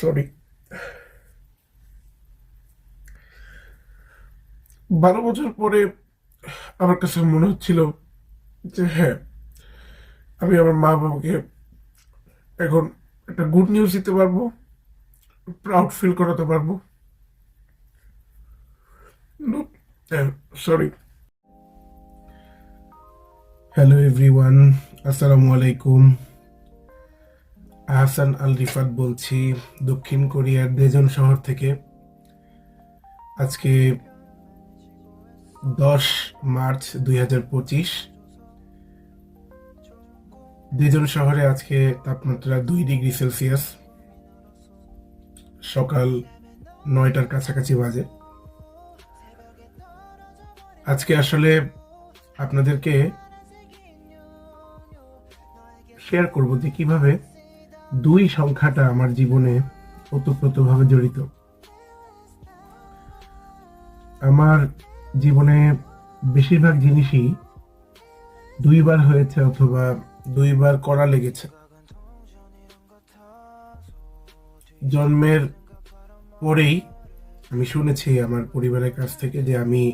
Sorry বারো বছর পরে আমার কাছে মনে হচ্ছিল যে হ্যাঁ আমি আমার মা বাবাকে এখন একটা গুড নিউজ দিতে পারব প্রাউড ফিল করাতে পারব। সরি হ্যালো এভরিওয়ান আসসালামু আলাইকুম। আহসান আল রিফাত বলছি, দক্ষিণ কোরিয়ার দেজন শহর থেকে। আজকে দশ মার্চ দুই হাজার পঁচিশ। দেজন শহরে আজকে তাপমাত্রা দুই ডিগ্রি সেলসিয়াস। সকাল নয়টার কাছাকাছি বাজে। আজকে আসলে আপনাদেরকে শেয়ার করব যে কীভাবে দুই সংখ্যাটা আমার জীবনে ওতপ্রোতভাবে জড়িত। আমার জীবনে বেশিরভাগ জিনিসই দুইবার হয়েছে অথবা দুইবার করা লেগেছে। জন্মের পরেই আমি শুনেছি আমার পরিবারের কাছ থেকে যে আমি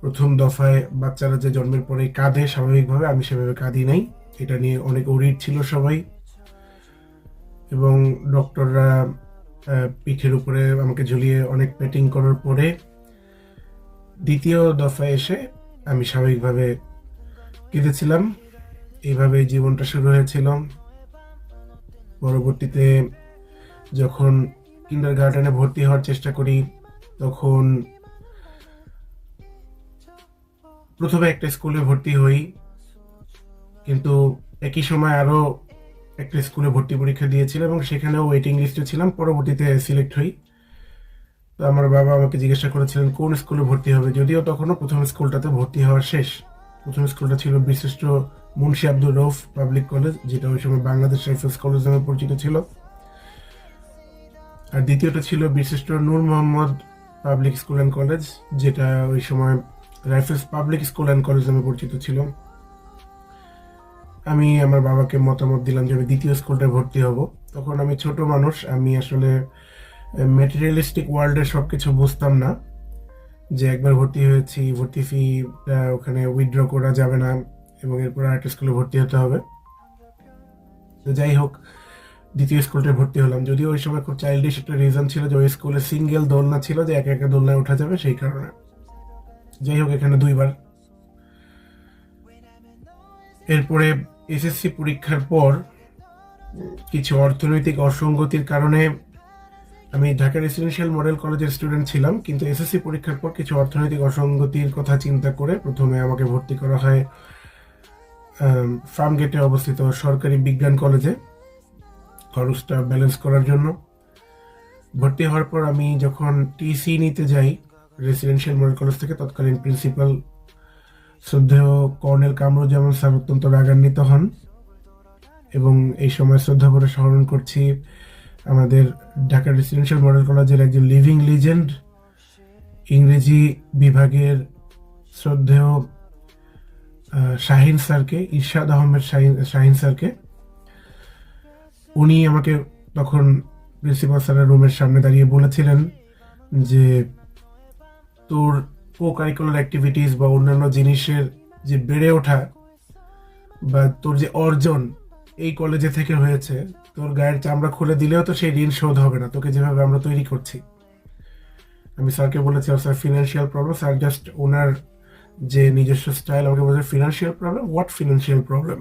প্রথম দফায় বাচ্চারা যে জন্মের পরে কাঁদে, স্বাভাবিকভাবে আমি সেভাবে কাঁদি নাই। এটা নিয়ে অনেক অরিট ছিল সবাই। এবং ডক্টররা পিঠের উপরে আমাকে ঝুলিয়ে অনেক পেটিং করার পরে দ্বিতীয় দফায় এসে আমি স্বাভাবিকভাবে কেঁদেছিলাম। এইভাবে জীবনটা শুরু হয়েছিল। পরবর্তীতে যখন কিন্ডার গার্ডেনে ভর্তি হওয়ার চেষ্টা করি, তখন প্রথমে একটা স্কুলে ভর্তি হই, কিন্তু একই সময় আরও একটা স্কুলে ভর্তি পরীক্ষা দিয়েছিলাম এবং সেখানেও ওয়েটিং লিস্টে ছিলাম। পরবর্তীতে সিলেক্ট হই। তো আমার বাবা আমাকে জিজ্ঞাসা করেছিলেন, কোন স্কুলে ভর্তি হবে? যদিও তখনও প্রথম স্কুলটাতে ভর্তি হওয়া শেষ। প্রথম স্কুলটা ছিল বিশিষ্ট মুন্সি আব্দুল রৌফ পাবলিক কলেজ, যেটা ওই সময় বাংলাদেশ রাইফেলস কলেজ নামে পরিচিত ছিল। আর দ্বিতীয়টা ছিল বিশিষ্ট Noor Mohammad public school and college, যেটা ওই সময় rifles public school and college নামে পরিচিত ছিল। আমি আমার বাবাকে মতামত দিলাম যে আমি দ্বিতীয় স্কুলটায় ভর্তি হব। তখন আমি ছোট মানুষ, আমি আসলে মেটেরিয়ালিস্টিক ওয়ার্ল্ডের সব কিছু বুঝতাম না যে একবার ভর্তি হয়েছি, ভর্তি ফি ওখানে উইথড্র করা যাবে না এবং এরপর আরেকটা স্কুলে ভর্তি হতে হবে। তো যাই হোক, দ্বিতীয় স্কুলটায় ভর্তি হলাম। যদিও ওই সময় খুব চাইল্ডিশ একটা রিজন ছিল যে ওই স্কুলে সিঙ্গেল দোলনা ছিল যে একা একা দোলনায় ওঠা যাবে সেই কারণে। যাই হোক, এখানে দুইবার। এরপরে এসএসসি পরীক্ষার পর কিছু অর্থনৈতিক অসঙ্গতির কারণে আমি ঢাকা রেসিডেন্সিয়াল মডেল কলেজের স্টুডেন্ট ছিলাম, কিন্তু এসএসসি পরীক্ষার পর কিছু অর্থনৈতিক অসঙ্গতির কথা চিন্তা করে প্রথমে আমাকে ভর্তি করা হয় ফার্ম গেটে অবস্থিত সরকারি বিজ্ঞান কলেজে। খরচটা ব্যালেন্স করার জন্য। ভর্তি হওয়ার পর আমি যখন টিসি নিতে যাই রেসিডেন্সিয়াল মডেল কলেজ থেকে তৎকালীন প্রিন্সিপাল শ্রদ্ধেয় কর্নেল কামরুজ্জামান স্যার অত্যন্ত রাগান্বিত হন এবং এই সময় শ্রদ্ধা করে স্মরণ করছি আমাদের ঢাকা রেসিডেন্সিয়াল মডেল কলেজের একজন লিভিং লিজেন্ড, ইংরেজি বিভাগের শ্রদ্ধেয় শাহিন স্যারকে, ইরশাদ আহমেদ শাহিন শাহিন স্যারকে। উনি আমাকে তখন প্রিন্সিপাল স্যারের রুমের সামনে দাঁড়িয়ে বলেছিলেন যে, তোর কো কারিকুলার অ্যাক্টিভিটিস বা অন্যান্য জিনিসের যে বেড়ে ওঠা বা তোর যে অর্জন এই কলেজে থেকে হয়েছে, তোর গায়ের চামড়া খুলে দিলেও তো সেই ঋণ শোধ হবে না। তোকে যেভাবে আমরা তৈরি করছি। আমি স্যারকে বলেছি sir financial problem sir just ওনার যে নিজস্ব স্টাইল আমাকে বলছে financial problem what financial problem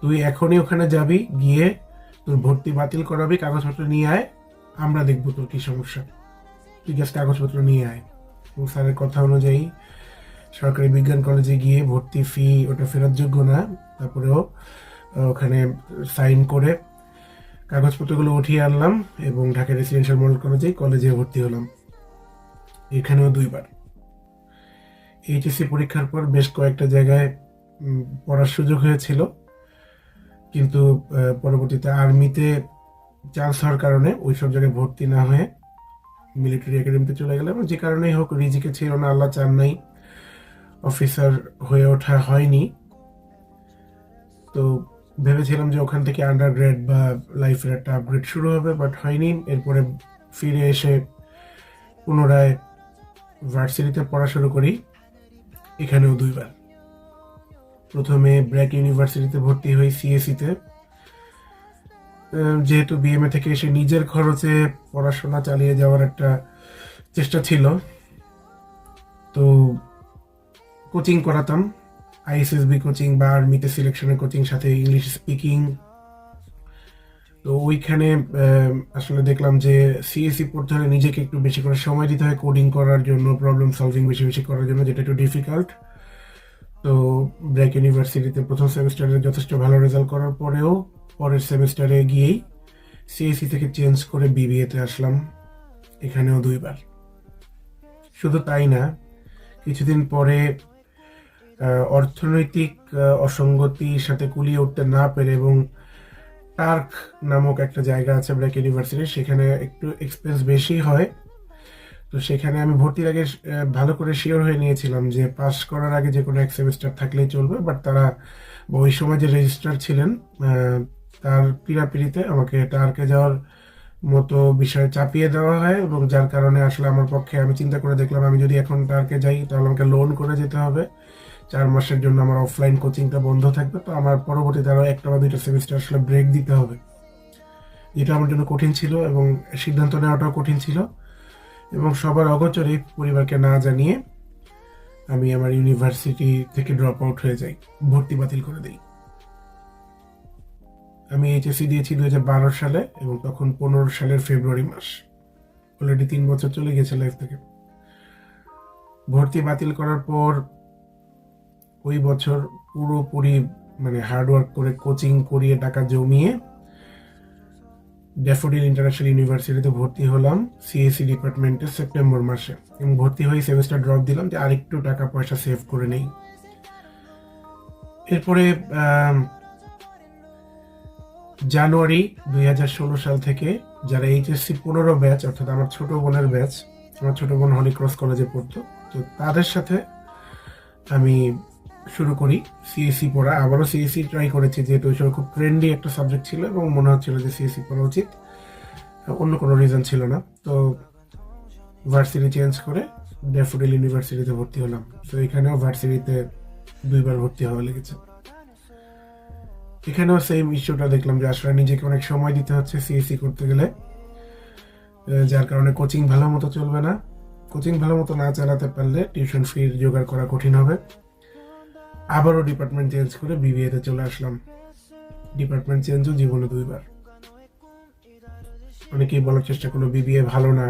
তুই এখনই ওখানে যাবি, গিয়ে তোর ভর্তি বাতিল করাবি, কাগজপত্র নিয়ে আয়, আমরা দেখব তোর কি সমস্যা। তুই জাস্ট কাগজপত্র নিয়ে আয়। স্যারের কথা অনুযায়ী সরকারি বিজ্ঞান কলেজে গিয়ে ভর্তি ফি ওটা ফেরত যোগ্য না। তারপরেও ওখানে সাইন করে কাগজপত্রগুলো উঠিয়ে আনলাম এবং ঢাকা রেসিডেন্সিয়াল মডেল কলেজে কলেজে ভর্তি হলাম। এখানেও দুইবার। এইচএসসি পরীক্ষার পর বেশ কয়েকটা জায়গায় পড়ার সুযোগ হয়েছিল। কিন্তু পরবর্তীতে আর্মিতে চান্স হওয়ার কারণে ওই সব জায়গায় ভর্তি না হয়ে মিলিটারি একাডেমিতে চলে গেলাম। যে কারণেই হোক, রিজিকে ছিল না, আল্লাহ চান নাই। অফিসার হয়ে ওঠা হয়নি। তো ভেবেছিলাম যে ওখান থেকে আন্ডার গ্রেড বা লাইফের একটা আপগ্রেড শুরু হবে বাট হয়নি। এরপরে ফিরে এসে পুনরায় ভার্সিটিতে পড়া শুরু করি। এখানেও দুইবার। প্রথমে ব্র্যাক ইউনিভার্সিটিতে ভর্তি হই সিএসিতে যেহেতু বিএমএ থেকে এসে নিজের খরচে পড়াশোনা চালিয়ে যাওয়ার একটা চেষ্টা ছিল, তো কোচিং করাতাম আইএসএসবি কোচিং বা আর্মিতে সিলেকশনের কোচিং সাথে ইংলিশ স্পিকিং তো ওইখানে আসলে দেখলাম যে সিএসসি পড়তে হলে নিজেকে একটু বেশি করে সময় দিতে হয় কোডিং করার জন্য প্রবলেম সলভিং বেশি বেশি করার জন্য, যেটা একটু ডিফিকাল্ট তো ব্র্যাক ইউনিভার্সিটিতে প্রথম সেমিস্টারে যথেষ্ট ভালো রেজাল্ট করার পরেও পরের সেমিস্টারে গিয়েই সিএসসি থেকে চেঞ্জ করে বিবিএতে আসলাম, এখানেও দুইবার। শুধু তাই না, কিছুদিন পরে অর্থনৈতিক অসঙ্গতির সাথে কুলিয়ে উঠতে না পেরে এবং টার্ক নামক একটা জায়গা আছে ব্র্যাক ইউনিভার্সিটি, সেখানে একটু এক্সপেন্স বেশি হয়। তো সেখানে আমি ভর্তির আগে ভালো করে শিওর হয়ে নিয়েছিলাম যে পাস করার আগে যে কোনো এক সেমিস্টার থাকলেই চলবে বাট তারা ওই সময় যে রেজিস্ট্রার ছিলেন তার পিড়াপিড়িতে আমাকে টার্কে যাওয়ার মতো বিষয় চাপিয়ে দেওয়া হয় এবং যার কারণে আসলে আমার পক্ষে আমি চিন্তা করে দেখলাম, আমি যদি এখন টার্কে যাই তাহলে আমাকে লোন করে যেতে হবে। চার মাসের জন্য আমার অফলাইন কোচিংটা বন্ধ থাকবে, তো আমার পরবর্তীতে আরও একটা বা দুইটা সেমিস্টার আসলে ব্রেক দিতে হবে। যেটা আমার জন্য কঠিন ছিল এবং সিদ্ধান্ত নেওয়াটাও কঠিন ছিল এবং সবার অগোচরে পরিবারকে না জানিয়ে আমি আমার ইউনিভার্সিটি থেকে ড্রপ আউট হয়ে যাই, ভর্তি বাতিল করে দিই। আমি এইচএসসি দিয়েছি দু হাজার বারো সালে এবং তখন পনেরো সালের ফেব্রুয়ারি মাস। অলরেডি তিন বছর চলে গেছে লাইফ থেকে। ভর্তি বাতিল করার পর ওই বছর পুরোপুরি মানে হার্ডওয়ার্ক করে কোচিং করিয়ে টাকা জমিয়ে ড্যাফোডিল ইন্টারন্যাশনাল ইউনিভার্সিটিতে ভর্তি হলাম সিএসসি ডিপার্টমেন্টে সেপ্টেম্বর মাসে। এবং ভর্তি হয়ে সেমিস্টার ড্রপ দিলাম যে আরেকটু টাকা পয়সা সেভ করে নেই। এরপরে জানুয়ারি দুই হাজার ষোলো সাল থেকে যারা এইচএসসি পনেরো ব্যাচ, অর্থাৎ আমার ছোট বোনের ব্যাচ, আমার ছোট বোন হলিক্রস কলেজে পড়তো, তো তাদের সাথে আমি শুরু করি সিএসসি পড়া। আবারও সিএসসি ট্রাই করেছি, যেহেতু ওই খুব ট্রেন্ডি একটা সাবজেক্ট ছিল এবং মনে হচ্ছিল যে সিএসসি পড়া উচিত। অন্য কোনো রিজন ছিল না। তো ভার্সিটি চেঞ্জ করে ড্যাফোডিল ইউনিভার্সিটিতে ভর্তি হলাম। তো এখানেও ভার্সিটিতে দুইবার ভর্তি হওয়া লেগেছে। এখানেও সেম ইস্যুটা দেখলাম যে আসলে নিজেকে অনেক সময় দিতে হচ্ছে সিএসসি করতে গেলে। যার কারণে কোচিং ভালো মতো চলবে না। কোচিং ভালো মতো না চালাতে পারলে টিউশন ফি জোগাড় করা কঠিন হবে। আবারও ডিপার্টমেন্ট চেঞ্জ করে বিবিএতে চলে আসলাম। ডিপার্টমেন্ট চেঞ্জও জীবনে দুইবার। অনেকেই বলার চেষ্টা করল বিবিএ ভালো না।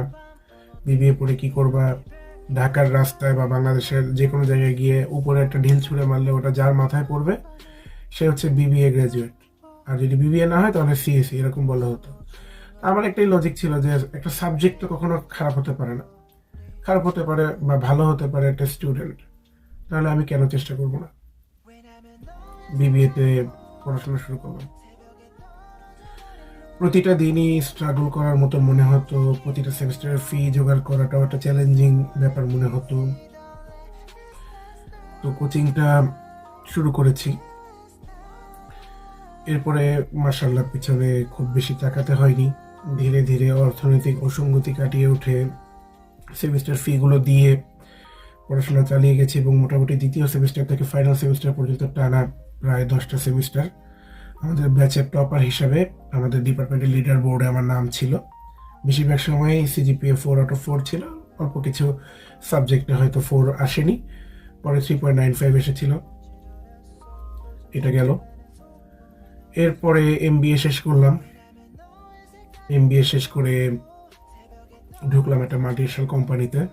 বিবিএ পড়ে কি করবা? ঢাকার রাস্তায় বা বাংলাদেশের যে কোনো জায়গায় গিয়ে উপরে একটা ঢিল ছুঁড়ে মারলে ওটা যার মাথায় পড়বে সে হচ্ছে বিবিএ গ্রাজুয়েট আর যদি বিবিএ না হয়, তাহলে সিএসসি এরকম বলা হতো। আমার একটাই লজিক ছিল যে একটা সাবজেক্ট তো কখনো খারাপ হতে পারে না। খারাপ হতে পারে বা ভালো হতে পারে একটা স্টুডেন্ট তাহলে আমি কেন চেষ্টা করব না? বিবিএতে পড়াশোনা শুরু করলাম। প্রতিটা দিনই স্ট্রাগল করার মতো মনে হতো, প্রতিটা সেমিস্টারের ফি জোগাড় করাটাও একটা চ্যালেঞ্জিং ব্যাপার মনে হতো। তো কোচিংটা শুরু করেছি। এরপরে মার্শাল্লাহ পিছনে খুব বেশি তাকাতে হয়নি। ধীরে ধীরে অর্থনৈতিক অসঙ্গতি কাটিয়ে উঠে সেমিস্টার ফিগুলো দিয়ে পড়াশোনা চালিয়ে গেছি এবং মোটামুটি দ্বিতীয় সেমিস্টার থেকে ফাইনাল সেমিস্টার পর্যন্ত টানা প্রায় দশটা সেমিস্টার আমাদের ব্যাচের টপার হিসাবে আমাদের ডিপার্টমেন্টের লিডার বোর্ডে আমার নাম ছিল। বেশিরভাগ সময় CGPA four out of four ছিল। অল্প কিছু সাবজেক্টে হয়তো ফোর আসেনি। পরে থ্রি পয়েন্ট নাইন ফাইভ এসেছিল। এটা গেল। এরপরে এমবিএ শেষ করলাম। এমবিএ শেষ করে ঢুকলাম একটা মাল্টিনেশনাল কোম্পানিতে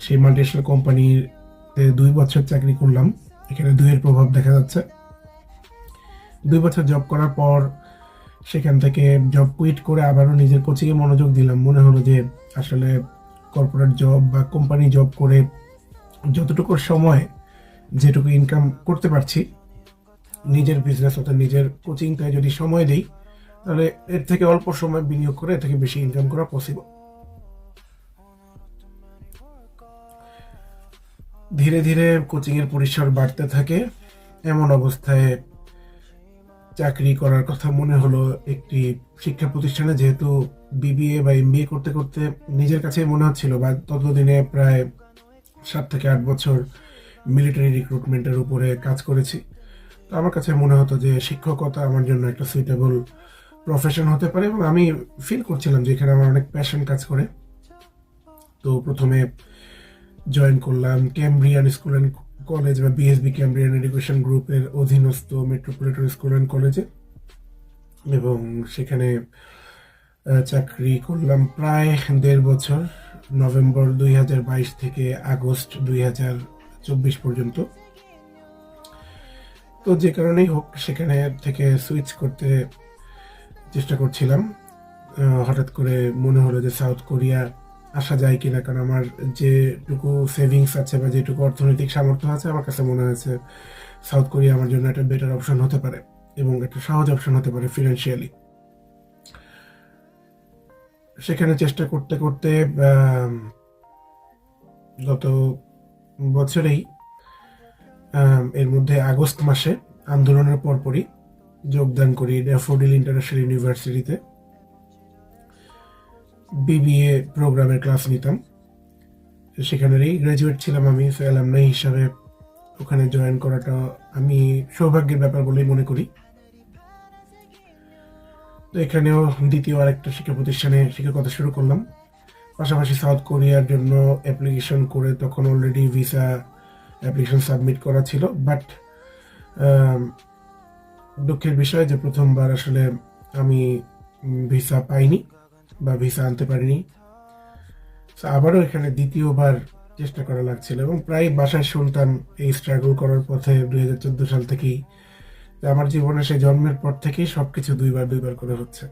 সেই মাল্টিনেশনাল কোম্পানিতে দুই বছর চাকরি করলাম। এখানে দুইয়ের প্রভাব দেখা যাচ্ছে। দুই বছর জব করার পর সেখান থেকে জব কুইট করে আবারও নিজের কোচিংয়ে মনোযোগ দিলাম। মনে হলো যে আসলে কর্পোরেট জব বা কোম্পানি জব করে যতটুকু সময়, যেটুকু ইনকাম করতে পারছি নিজের বিজনেস অর্থাৎ নিজের কোচিংটায় যদি সময় দিই, তাহলে এর থেকে অল্প সময় বিনিয়োগ করে এর থেকে বেশি ইনকাম করা পসিবল ধীরে ধীরে কোচিং এর পরিসর বাড়তে থাকে। এমন অবস্থায় চাকরি করার কথা মনে হলো একটি শিক্ষা প্রতিষ্ঠানে, যেহেতু বিবিএ বা এমবিএ করতে করতে নিজের কাছে মনে হচ্ছিল, বা ততদিনে প্রায় সাত থেকে আট বছর মিলিটারি রিক্রুটমেন্টের উপরে কাজ করেছি। আমার কাছে মনে হতো যে শিক্ষকতা আমার জন্য একটা সুইটেবল প্রফেশন হতে পারে এবং আমি ফিল করছিলাম যে এখানে আমার অনেক প্যাশন কাজ করে। তো প্রথমে জয়েন করলাম ক্যামব্রিয়ান স্কুল অ্যান্ড কলেজ বা বিএসবি ক্যামব্রিয়ান এডুকেশন গ্রুপের অধীনস্থ মেট্রোপলিটন স্কুল অ্যান্ড কলেজে এবং সেখানে চাকরি করলাম প্রায় দেড় বছর, নভেম্বর দুই হাজার বাইশ থেকে আগস্ট দুই হাজার চব্বিশ পর্যন্ত। তো যে কারণেই হোক, সেখানে থেকে সুইচ করতে চেষ্টা করছিলাম। হঠাৎ করে মনে হলো যে সাউথ কোরিয়া আসা যায় কিনা, কারণ আমার যেটুকু সেভিংস আছে বা যেটুকু অর্থনৈতিক সামর্থ্য আছে, আমার কাছে মনে হয়েছে সাউথ কোরিয়া আমার জন্য একটা বেটার অপশন হতে পারে এবং একটা সহজ অপশন হতে পারে ফিনান্সিয়ালি সেখানে চেষ্টা করতে করতে গত বছরেই এর মধ্যে আগস্ট মাসে আন্দোলনের পরপরই যোগদান করি ড্যাফোডিল ইন্টারন্যাশনাল ইউনিভার্সিটিতে। বিবিএ প্রোগ্রামের ক্লাস নিতাম। সেখানেরই গ্র্যাজুয়েট ছিলাম আমি অ্যালামনাই হিসাবে ওখানে জয়েন করাটা আমি সৌভাগ্যের ব্যাপার বলেই মনে করি। তো এখানেও দ্বিতীয় আরেকটা শিক্ষা প্রতিষ্ঠানে শিক্ষকতা শুরু করলাম। পাশাপাশি সাউথ কোরিয়ার জন্য অ্যাপ্লিকেশন করে তখন অলরেডি ভিসা অ্যাপ্লিকেশন সাবমিট করা ছিল বাট দুঃখের বিষয় যে প্রথমবার আসলে আমি ভিসা পাইনি বা ভিসা আনতে পারিনি। আবারও এখানে দ্বিতীয়বার চেষ্টা করা লাগছিল এবং প্রায় বাসায় শুনতাম এই স্ট্রাগল করার পথে দুই হাজার চোদ্দ সাল থেকেই আমার জীবনে সেই জন্মের পর থেকেই সবকিছু দুইবার দুইবার করে হচ্ছে।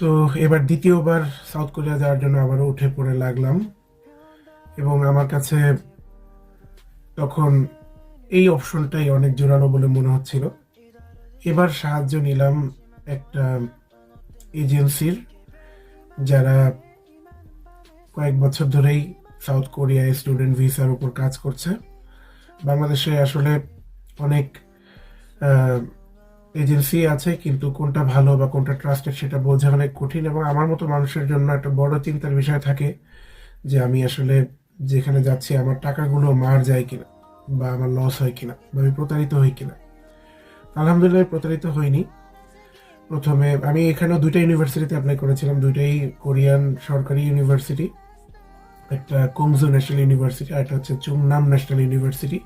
তো এবার দ্বিতীয়বার সাউথ কোরিয়া যাওয়ার জন্য আবারও উঠে পড়ে লাগলাম। এবং আমার কাছে তখন এই অপশনটাই অনেক জোরালো বলে মনে হচ্ছিল। এবার সাহায্য নিলাম একটা এজেন্সির যারা কয়েক বছর ধরেই সাউথ কোরিয়ায় স্টুডেন্ট ভিসার উপর কাজ করছে। বাংলাদেশে আসলে অনেক এজেন্সি আছে, কিন্তু কোনটা ভালো বা কোনটা ট্রাস্টেড সেটা বোঝা অনেক কঠিন এবং আমার মতো মানুষের জন্য একটা বড় চিন্তার বিষয় থাকে যে আমি আসলে যেখানে যাচ্ছি আমার টাকাগুলো মার যায় কিনা, বা আমার লস হয় কিনা, বা আমি প্রতারিত হই কিনা। আলহামদুলিল্লাহ প্রতারিত হইনি। প্রথমে আমি এখানেও দুইটা ইউনিভার্সিটিতে অ্যাপ্লাই করেছিলাম, দুইটাই কোরিয়ান সরকারি ইউনিভার্সিটি একটা কুমজো ন্যাশনাল ইউনিভার্সিটি আর একটা হচ্ছে চুংনাম ন্যাশনাল ইউনিভার্সিটি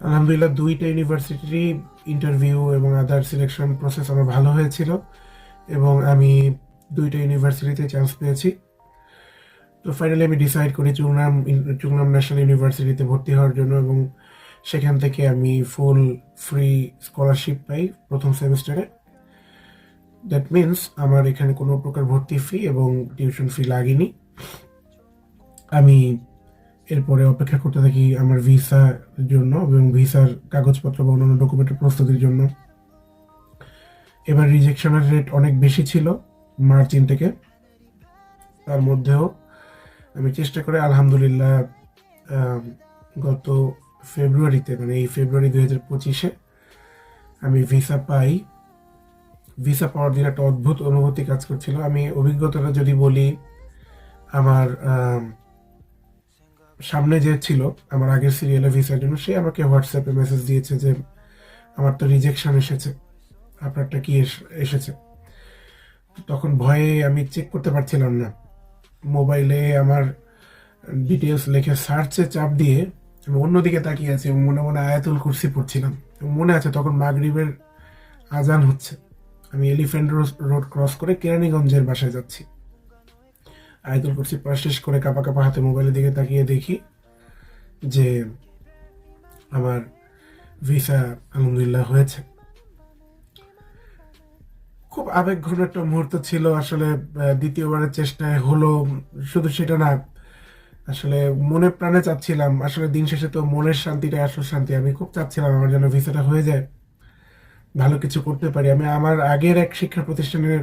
আলহামদুলিল্লাহ দুইটা ইউনিভার্সিটিরই ইন্টারভিউ এবং আদার সিলেকশন প্রসেস আমার ভালো হয়েছিল এবং আমি দুইটা ইউনিভার্সিটিতে চান্স পেয়েছি। তো ফাইনালি আমি ডিসাইড করি চুংনাম চুংনাম ন্যাশনাল ইউনিভার্সিটিতে ভর্তি হওয়ার জন্য এবং সেখান থেকে আমি ফুল ফ্রি স্কলারশিপ পাই প্রথম সেমিস্টারে দ্যাট মিনস আমার এখানে কোনো প্রকার ভর্তি ফি এবং টিউশন ফি লাগেনি। আমি এরপরে অপেক্ষা করতে থাকি আমার ভিসার জন্য এবং ভিসার কাগজপত্র বা অন্যান্য ডকুমেন্টের প্রস্তুতির জন্য। এবার রিজেকশনের রেট অনেক বেশি ছিল মার্চ থেকে। তার মধ্যেও আমি চেষ্টা করে আলহামদুলিল্লাহ গত ফেব্রুয়ারিতে মানে এই ফেব্রুয়ারি দুই হাজার পঁচিশে আমি ভিসা পাই। ভিসা পাওয়ার দিন একটা অদ্ভুত অনুভূতি কাজ করছিল। আমি অভিজ্ঞতাটা যদি বলি, আমার সামনে যে ছিল, আমার আগের সিরিয়ালে ভিসার জন্য, সে আমাকে হোয়াটসঅ্যাপে মেসেজ দিয়েছে যে, আমার তো রিজেকশন এসেছে। আপনারটা কি এস- এসেছে? তখন ভয়ে আমি চেক করতে পারছিলাম না। মোবাইলে আমার ডিটেলস লিখে সার্চে চাপ দিয়ে আমি অন্যদিকে তাকিয়ে আছি এবং মনে মনে আয়াতুল কুরসি পড়ছিলাম। মনে আছে তখন মাগরিবের আজান হচ্ছে। আমি এলিফ্যান্ট রোড ক্রস করে কেরানীগঞ্জের বাসায় যাচ্ছি। আয়াতুল কুরসি পড়া শেষ করে কাপা কাপা হাতে মোবাইলের দিকে তাকিয়ে দেখি যে আমার ভিসা আলহামদুলিল্লাহ হয়েছে। আবেগঘন একটা মুহূর্ত ছিল আসলে দ্বিতীয়বারের চেষ্টায় হলো, শুধু সেটা না, আসলে মনে প্রাণে চাচ্ছিলাম, আসলে দিন শেষে তো মনের শান্তিটা আসল শান্তি। আমি খুব চাচ্ছিলাম আমার যেন ভিসাটা হয়ে যায়, ভালো কিছু করতে পারি। আমি আমার আগের এক শিক্ষা প্রতিষ্ঠানের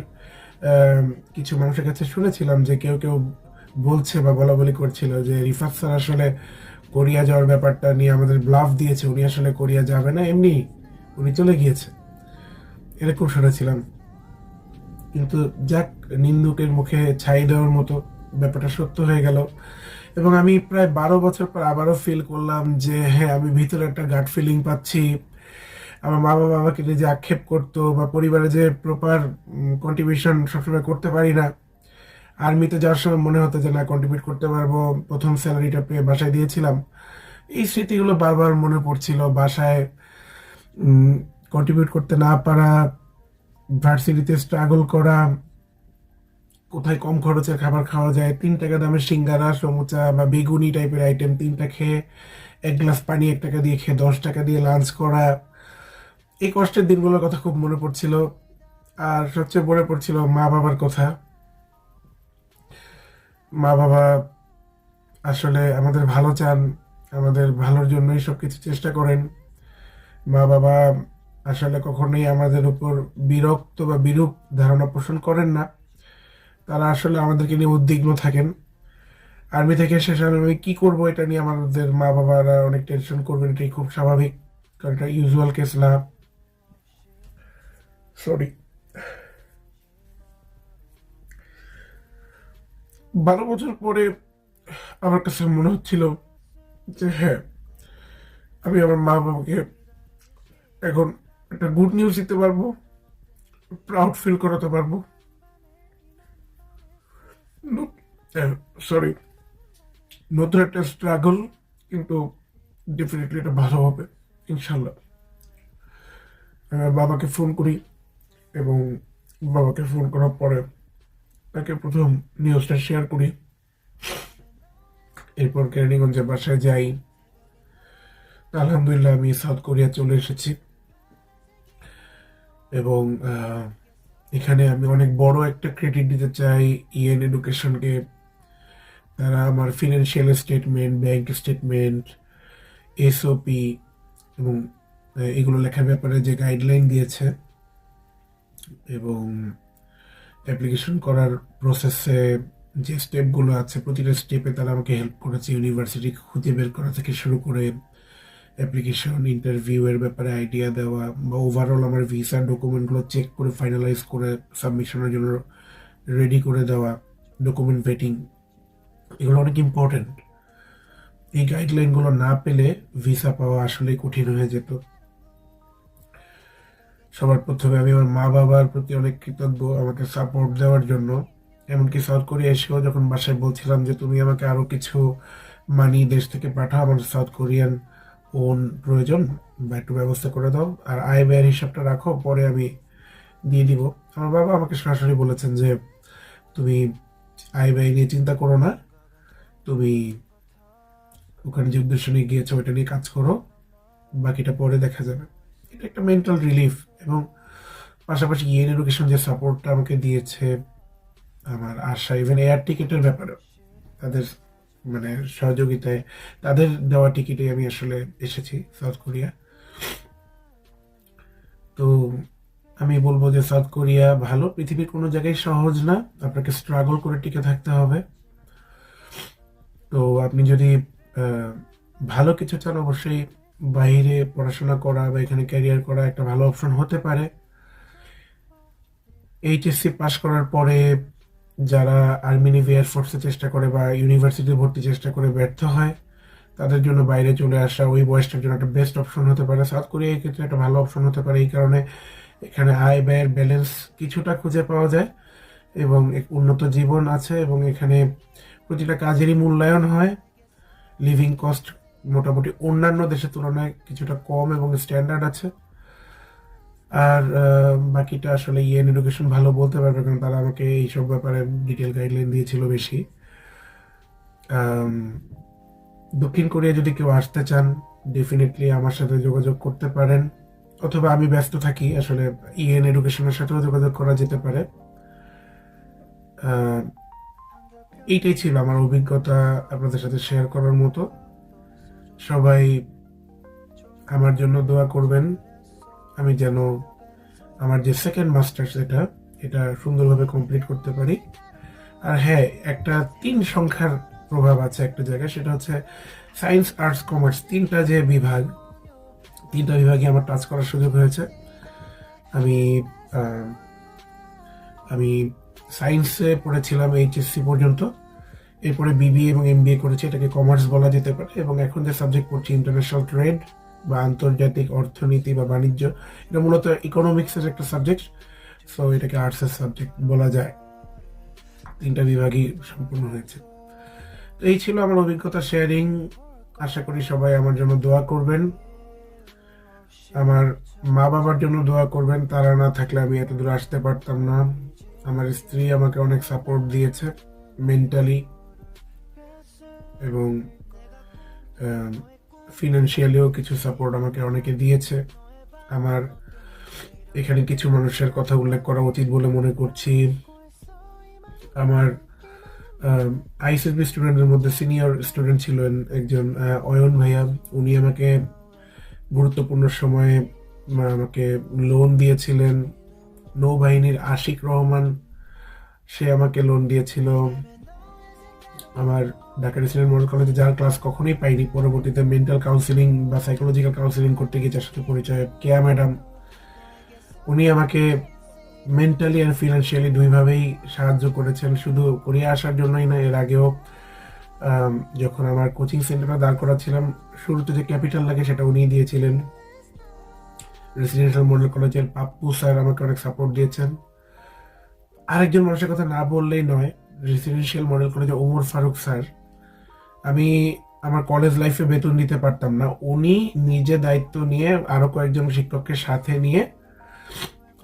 কিছু মানুষের কাছে শুনেছিলাম যে কেউ কেউ বলছে বা বলা বলি করছিল যে, রিফাত স্যার আসলে কোরিয়া যাওয়ার ব্যাপারটা নিয়ে আমাদের ব্লাফ দিয়েছে, উনি আসলে কোরিয়া যাবে না, এমনি উনি চলে গিয়েছে। এরকম শুনেছিলাম। কিন্তু যাক, নিন্দুকের মুখে ছাই দেওয়ার মতো ব্যাপারটা সত্য হয়ে গেল। এবং আমি প্রায় বারো বছর পর আবারও ফিল করলাম যে হ্যাঁ আমি ভিতরে একটা গাট ফিলিং পাচ্ছি। আমার মা বাবা আমাকে যে আক্ষেপ করতো বা পরিবারে যে প্রপার কন্ট্রিবিউশন সবসময় করতে পারি না। আর্মিতে যাওয়ার সময় মনে হতো যে, না কন্ট্রিবিউট করতে পারব। প্রথম স্যালারিটা পেয়ে বাসায় দিয়েছিলাম। এই স্মৃতিগুলো বারবার মনে পড়ছিল। বাসায় কন্ট্রিবিউট করতে না পারা ভার্সিটিতে স্ট্রাগল করা, কোথায় কম খরচের খাবার খাওয়া যায়, তিন টাকা দামের সিঙ্গারা, সমুচা বা বেগুনি টাইপের আইটেম তিনটা খেয়ে এক গ্লাস পানি এক টাকা দিয়ে খেয়ে দশ টাকা দিয়ে লাঞ্চ করা, এই কষ্টের দিনগুলোর কথা খুব মনে পড়ছিল। আর সবচেয়ে মনে পড়ছিল মা বাবার কথা। মা বাবা আসলে আমাদের ভালো চান, আমাদের ভালোর জন্যই সব কিছু চেষ্টা করেন। মা বাবা আসলে কখনোই আমাদের উপর বিরক্ত বা বিরূপ ধারণা পোষণ করেন না। তারা আসলে আমাদেরকে নিয়ে উদ্বিগ্ন থাকেন। আর্মি থেকে শেষ আমি কি করব এটা নিয়ে আমাদের মা বাবারা অনেক টেনশন করবেন, এটাই খুব স্বাভাবিক, কারণ এটা ইউজুয়াল কেস না। সরি বারো বছর পরে আমার কাছে মনে হচ্ছিল যে হ্যাঁ আমি আমার মা বাবাকে এখন একটা গুড নিউজ দিতে পারব প্রাউড ফিল করাতে পারব। সরি নতুন একটা স্ট্রাগল কিন্তু ডেফিনেটলি এটা ভালো হবে, ইনশাল্লাহ। বাবাকে ফোন করি, এবং বাবাকে ফোন করার পরে তাকে প্রথম নিউজটা শেয়ার করি। এরপর কেরানীগঞ্জে বাসায় যাই। আলহামদুলিল্লাহ, আমি সাউথ কোরিয়া চলে এসেছি। এবং এখানে আমি অনেক বড় একটা ক্রেডিট দিতে চাই ইএন এডুকেশনকে তারা আমার financial statement bank statement SOP এবং এগুলো লেখার ব্যাপারে যে গাইডলাইন দিয়েছে এবং অ্যাপ্লিকেশন করার প্রসেসে যে স্টেপগুলো আছে, প্রতিটা স্টেপে তারা আমাকে হেল্প করেছে ইউনিভার্সিটি খুঁজে বের করা থেকে শুরু করে অ্যাপ্লিকেশন ইন্টারভিউয়ের ব্যাপারে আইডিয়া দেওয়া বা ওভারঅল আমার ভিসা ডকুমেন্টগুলো চেক করে ফাইনালাইজ করে সাবমিশনের জন্য রেডি করে দেওয়া ডকুমেন্ট ভেটিং এগুলো অনেক ইম্পর্টেন্ট এই গাইডলাইনগুলো না পেলে ভিসা পাওয়া আসলেই কঠিন হয়ে যেত। সবার প্রথমে আমি আমার মা বাবার প্রতি অনেক কৃতজ্ঞ, আমাকে সাপোর্ট দেওয়ার জন্য। এমনকি সাউথ কোরিয়া এসেও যখন বাসায় বলছিলাম যে, তুমি আমাকে আরও কিছু মানি দেশ থেকে পাঠাও আমার সাউথ কোরিয়ান ওন প্রয়োজন বা একটু ব্যবস্থা করে দাও, আর আয় ব্যয়ের হিসাবটা রাখো, পরে আমি দিয়ে দিব। আমার বাবা আমাকে সরাসরি বলেছেন যে, তুমি আয় ব্যয় নিয়ে চিন্তা করো না, তুমি ওখানে যে উদ্দেশ্য নিয়ে গিয়েছো, ওইটা নিয়ে কাজ করো, বাকিটা পরে দেখা যাবে। এটা একটা মেন্টাল রিলিফ এবং পাশাপাশি ইয়েন এডুকেশন যে সাপোর্টটা আমাকে দিয়েছে, আমার আশা ইভেন এয়ার টিকিটের ব্যাপারেও, তাদের মানে সহযোগিতায় তাদের দেওয়া টিকিটে আমি আসলে এসেছি সাউথ কোরিয়া। তো আমি বলব যে সাউথ কোরিয়া ভালো, পৃথিবীর কোনো জায়গায় সহজ না, আপনাকে স্ট্রাগল করে টিকে থাকতে হবে। তো আপনি যদি ভালো কিছু চান, অবশ্যই বাইরে পড়াশোনা করা বা এখানে ক্যারিয়ার করা একটা ভালো অপশন হতে পারে। এইচএসসি পাশ করার পরে যারা আর্মি নেভি এয়ারফোর্সে চেষ্টা করে বা ইউনিভার্সিটি ভর্তি চেষ্টা করে ব্যর্থ হয়, তাদের জন্য বাইরে চলে আসা ওই বয়সটার জন্য একটা বেস্ট অপশন হতে পারে। সাউথ কোরিয়া এই ক্ষেত্রে একটা ভালো অপশন হতে পারে। এই কারণে এখানে আয় ব্যয়ের ব্যালেন্স কিছুটা খুঁজে পাওয়া যায় এবং এক উন্নত জীবন আছে এবং এখানে প্রতিটা কাজেরই মূল্যায়ন হয়। লিভিং কস্ট মোটামুটি অন্যান্য দেশের তুলনায় কিছুটা কম এবং স্ট্যান্ডার্ড আছে। আর বাকিটা আসলে ইএন এডুকেশন ভালো বলতে পারবে, কারণ তারা আমাকে এইসব ব্যাপারে ডিটেল গাইডলাইন দিয়েছিল বেশি। দক্ষিণ কোরিয়া যদি কেউ আসতে চান ডেফিনেটলি আমার সাথে যোগাযোগ করতে পারেন, অথবা আমি ব্যস্ত থাকি, আসলে ইএন এডুকেশনের সাথেও যোগাযোগ করা যেতে পারে। এইটাই ছিল আমার অভিজ্ঞতা আপনাদের সাথে শেয়ার করার মতো। সবাই আমার জন্য দোয়া করবেন। আমি যেন আমার যে সেকেন্ড মাস্টার্স এটা এটা সুন্দরভাবে কমপ্লিট করতে পারি। আর হ্যাঁ একটা তিন সংখ্যার প্রভাব আছে একটা জায়গায়, সেটা হচ্ছে সায়েন্স আর্টস কমার্স তিনটা যে বিভাগ, তিনটা বিভাগে আমার টাচ করার সুযোগ হয়েছে। আমি আমি সায়েন্সে পড়েছিলাম এইচএসসি পর্যন্ত, এরপরে বিবিএ এবং এমবিএ করেছি, এটাকে কমার্স বলা যেতে পারে, এবং এখন যে সাবজেক্ট পড়ছি ইন্টারন্যাশনাল ট্রেড বা আন্তর্জাতিক অর্থনীতি বা বাণিজ্য, এটা মূলত ইকোনমিক্সের একটা সাবজেক্ট সো এটাকে আর্টসের সাবজেক্ট বলা যায়। তিনটা বিভাগই সম্পূর্ণ হয়েছে। তো এই ছিল আমার অভিজ্ঞতা শেয়ারিং আশা করি সবাই আমার জন্য দোয়া করবেন। আমার মা বাবার জন্য দোয়া করবেন। তারা না থাকলে আমি এত দূর আসতে পারতাম না। আমার স্ত্রী আমাকে অনেক সাপোর্ট দিয়েছে মেন্টালি এবং ফিনান্সিয়ালিও কিছু সাপোর্ট আমাকে অনেকে দিয়েছে। আমার এখানে কিছু মানুষের কথা উল্লেখ করা উচিত বলে মনে করছি। আমার আইসিএসবি স্টুডেন্টের মধ্যে সিনিয়র স্টুডেন্ট ছিলেন একজন অয়ন ভাইয়া। উনি আমাকে গুরুত্বপূর্ণ সময়ে আমাকে লোন দিয়েছিলেন। নৌবাহিনীর আশিক রহমান, সে আমাকে লোন দিয়েছিল। আমার ঢাকা রেসিডেন্ট মডেল কলেজে যার ক্লাস কখনোই পাইনি। পরবর্তীতে মেন্টাল কাউন্সিলিং বা সাইকোলজিক্যাল কাউন্সিলিং করতে গিয়ে যার সাথে পরিচয় কেয়া ম্যাডাম। উনি আমাকে মেন্টালি অ্যান্ড ফিনান্সিয়ালি দুইভাবেই সাহায্য করেছেন। শুধু কোরিয়া আসার জন্যই না, এর আগেও যখন আমার কোচিং সেন্টারে দাঁড় করাচ্ছিলাম, শুরুতে যে ক্যাপিটাল লাগে সেটা উনিই দিয়েছিলেন। রেসিডেন্সিয়াল মডেল কলেজের পাপ্পু স্যার আমাকে অনেক সাপোর্ট দিয়েছেন। আরেকজন মানুষের কথা না বললেই নয় রেসিডেন্সিয়াল মডেল কলেজে ওমর ফারুক স্যার। আমি আমার কলেজ লাইফে বেতন দিতে পারতাম না। উনি নিজে দায়িত্ব নিয়ে আরও কয়েকজন শিক্ষককে সাথে নিয়ে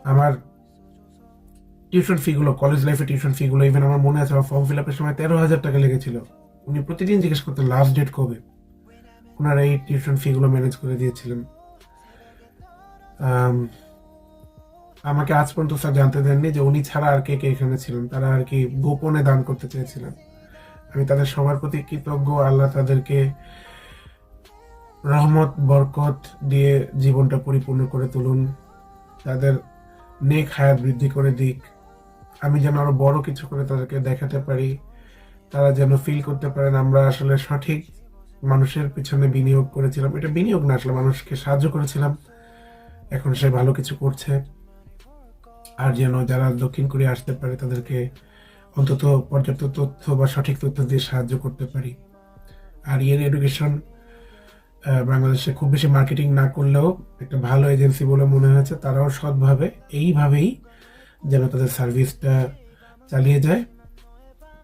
আমার টিউশন ফিগুলো কলেজ লাইফে টিউশন ফিগুলো ইভেন আমার মনে আছে আমার ফর্ম ফিল আপের সময় তেরো হাজার টাকা লেগেছিল। উনি প্রতিদিন জিজ্ঞেস করতেন লাস্ট ডেট কবে? ওনারা এই টিউশন ফিগুলো ম্যানেজ করে দিয়েছিলেন। আমাকে আজ পর্যন্ত স্যার জানতে দেননি যে উনি ছাড়া আর কে কে এখানে ছিলেন। তারা আর কি গোপনে দান করতে চেয়েছিলেন। আমি তাদের সবার প্রতি কৃতজ্ঞ, আল্লাহ তাদেরকে রহমত, বরকত দিয়ে জীবনটা পরিপূর্ণ করে তুলুন। তাদের নেক হায়াত বৃদ্ধি করে দিক। আমি যেন আরও বড় কিছু করে তাদেরকে দেখাতে পারি। তারা যেন ফিল করতে পারেন আমরা আসলে সঠিক মানুষের পিছনে বিনিয়োগ করেছিলাম। এটা বিনিয়োগ না, আসলে মানুষকে সাহায্য করেছিলাম। এখন সে ভালো কিছু করছে। আর যেন যারা দক্ষিণ কোরিয়া আসতে পারে তাদেরকে অন্তত পর্যাপ্ত তথ্য বা সঠিক তথ্য দিয়ে সাহায্য করতে পারি। আর ইয়ের এডুকেশন বাংলাদেশে খুব বেশি মার্কেটিং না করলেও একটা ভালো এজেন্সি বলে মনে হয়েছে, তারাও সৎভাবে এইভাবেই যেন তাদের সার্ভিসটা চালিয়ে যায়।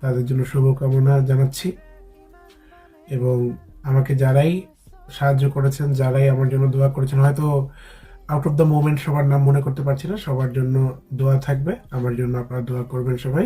তাদের জন্য শুভকামনা জানাচ্ছি। এবং আমাকে যারাই সাহায্য করেছেন, যারাই আমার জন্য দোয়া করেছেন, হয়তো আউট অফ দ্য মোমেন্ট সবার নাম মনে করতে পারছি না, সবার জন্য দোয়া থাকবে। আমার জন্য আপনারা দোয়া করবেন সবাই।